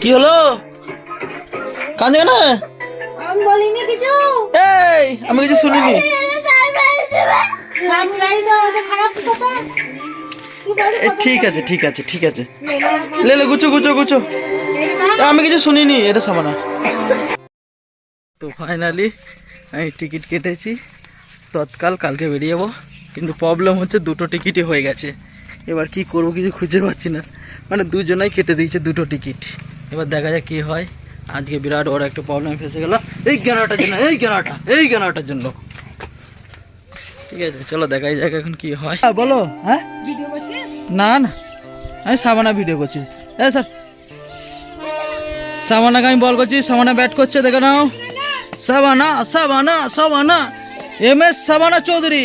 কি হলো? কাঁদে না? আমি বলিনি কিছু। এই আমি কিছু শুনিনি। ঠিক আছে ঠিক আছে ঠিক আছে। লে লে গুছো গুছো গুছো। এ, আমি কিছু শুনিনি এটা সামানা। তো ফাইনালি আমি টিকিট কেটেছি। তৎকাল কালকে বেরিয়ে যাব। কিন্তু প্রবলেম হচ্ছে দুটো টিকিটই হয়ে গেছে। এবার কি করব কিছু খুঁজে পাচ্ছি না। মানে দুজনাই কেটে দিয়েছে দুটো টিকিট। এবার দেখা যাক কি হয়। আজকে বিরাট বড় একটা প্রবলেম ফেসে গেল। এই জ্ঞানটার জন্য এই জ্ঞানটা এই জ্ঞানটার জন্য। ঠিক আছে চলো দেখাই যাক এখন কি হয়। হ্যাঁ বলো হ্যাঁ? ভিডিও করছিস? না না। আমি সাবানা ভিডিও করছি এ স্যার। সাবানাকে আমি বল করছি সাবানা ব্যাট করছে দেখে নাও। Sabana Sabana Sabana M S Sabana Chowdhury.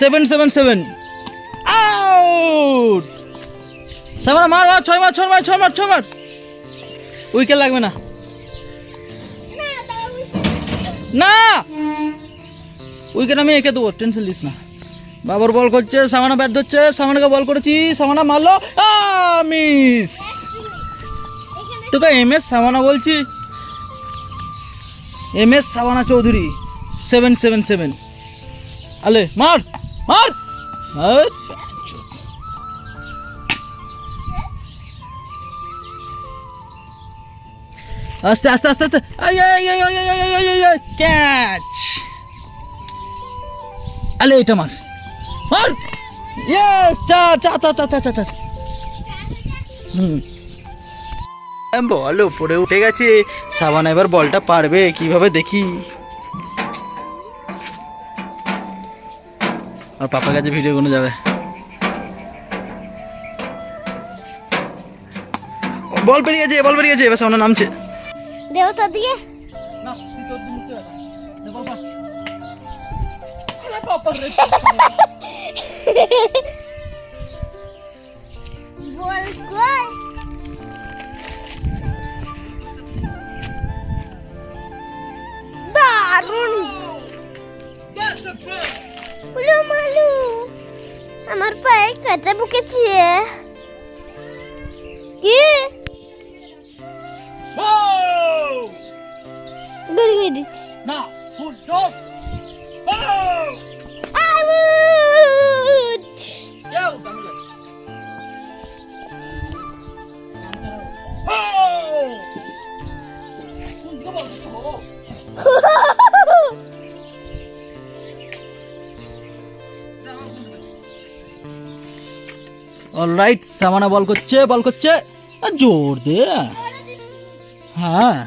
Seven seven seven out! Sabana মার মার ছয় মার ছয় মার ছয় মার ছয় মার উইকেট লাগবে না। না! উইকেট আমি এঁকে দেবো টেনশন নিস না। বাবর বল করছে, সামানা ব্যাট ধরছে, সামানাকে বল করেছি, সামানা মারলো মিস তোকে এম এস সামানা বলছি। M S Sabana Chowdhury seven seven seven আলে, মার মার। আস্তে আস্তে আস্তে আস্তে ক্যাচ এটা মার। চার হুম। বল, উপরে উঠে গেছে। সাবানা এবার বলটা পারবে, কীভাবে দেখি। আর পাপার কাছে ভিডিও কোনো যাবে। বল পেরিয়ে গেছে বল পেরিয়ে গেছে এবার সামনে নামছে। দেবতার দিকে বল কই দারুণ। উলু মালু আমার পায়ে কাটা বুকেছে কি বের করে দিচ্ছি না ফুল অলরাইট সামানা বল করছে বল করছে। জোর দে। হ্যাঁ।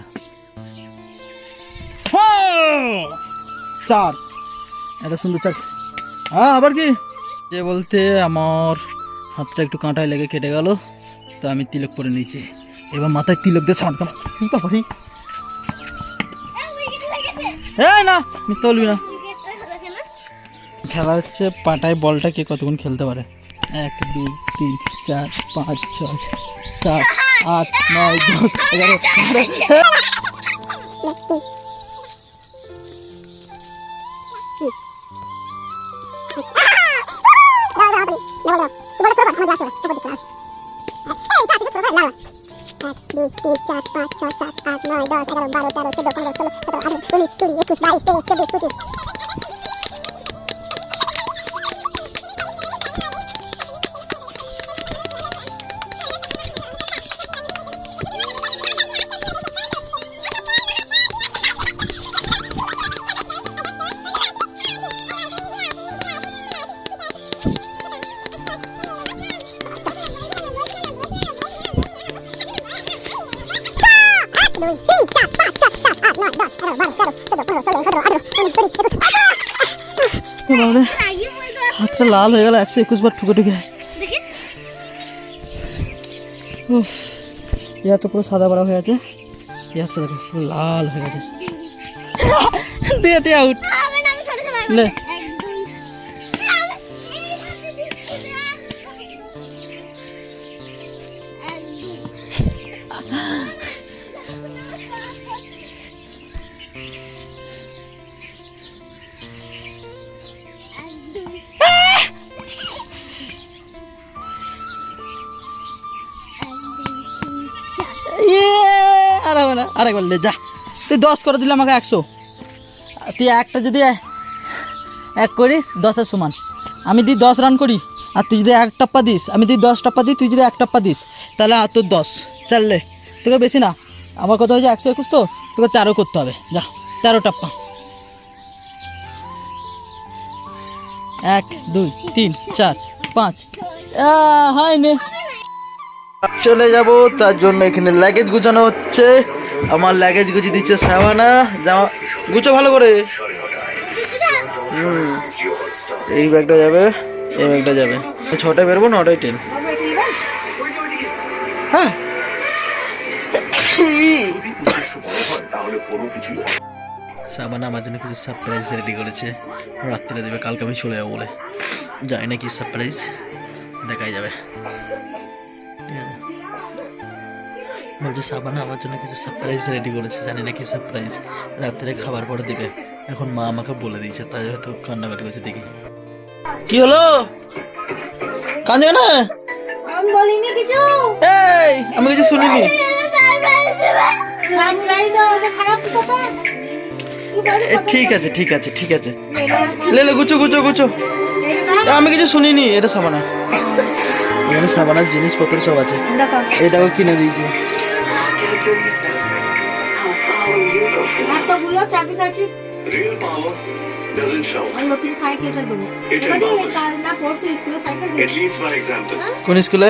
হ্যাঁ। চার। এটা সুন্দর চার। হ্যাঁ আবার কি? যে বলতে আমার হাতটা একটু কাঁটায় লেগে কেটে গেল, তো আমি তিলক পরে নিয়েছি। এবার মাথায় তিলক দিয়ে ছাড় বাবারি। এই না মিথ্যা বলবি না। খেলা হচ্ছে পাটায় বলটা কে কতক্ষণ খেলতে পারে? এক, দুই, তিন, চার, পাঁচ, ছয়, সাত, আট, নয়, দশ, এগারো, বারো। দুই, তিন, চার, পাঁচ, ছয়, সাত বারো, তেরো, চোদ্দ, পনেরো, ষোলো, সতেরো, আঠারো, উনিশ, কুড়ি, একুশ, বাইশ, তেইশ, চব্বিশ, পঁচিশ দুই তিন চার পাঁচ ছয় সাত আট নয় দশ এগারো বারো তেরো চোদ্দ পনেরো ষোলো সতেরো আঠারো উনিশ কুড়ি একুশ হাতটা লাল হয়ে গেল একশো একুশ বার ঠুকে ঠুকে। উফ, এই হাতটা পুরো সাদা বাড়া হয়ে আছে। দেখো পুরো লাল হয়ে গেছে। দিয়ে দিয়ে আউট লে। হবে না, আরেকবার লে যা। তুই দশ করে দিলে আমাকে একশো। তুই একটা যদি এক করিস, দশের সমান। আমি দিই দশ রান করি, আর তুই যদি এক টপ্পা দিস, আমি দিই দশ টপ্পা দিই, তুই যদি এক টপ্পা দিস, তাহলে আর তোর দশ। চাললে তোকে বেশি না। আমার কথা হচ্ছে একশো একুশ তো, তোকে তেরো করতে হবে। যা, তেরো টপ্পা। এক, দুই, তিন, চার, পাঁচ। হয়নি চলে যাব, তার জন্য এখানে লাগেজ গুছানো হচ্ছে। আমার লাগেজ গুছিয়ে দিচ্ছে সাবানা, জামা, গুছো ভালো করে। এই ব্যাগটা যাবে, এই ব্যাগটা যাবে। ছটায় বেরবো, নটায় ট্রেন হ্যাঁ। সাবানা আমার জন্য কিছু সারপ্রাইজ রেডি করেছে। রাত্রিরে দেবে, কালকে আমি চলে যাব বলে। জানি না কি সারপ্রাইজ দেখাই যাবে। বলছে সাবানা আমার জন্য কিছু সারপ্রাইজ রেডি করেছে। জানি না কি সারপ্রাইজ রাত্রে খাবার পরে দিবে এখন মা আমাকে বলে দিয়েছে তাই হয়তো কান্নাকাটি করছে দেখি। কি হলো? কাঁদে না? আমি বলিনি কিছু। এই আমি কিছু শুনিনি। ঠিক আছে ঠিক আছে ঠিক আছে। লে লে গুছো গুচো গুছো। এ, আমি কিছু শুনিনি এটা সাবানা। এখানে সাবানার জিনিসপত্র সব আছে। এটাও কিনে দিয়েছি। এতগুলো চাবি কাছি Real power doesn't shout. আমি নতুন সাইকেলটা দেবো এটা কাল না পরশু স্কুলে সাইকেল দেবো It leads by example. কোন স্কুলে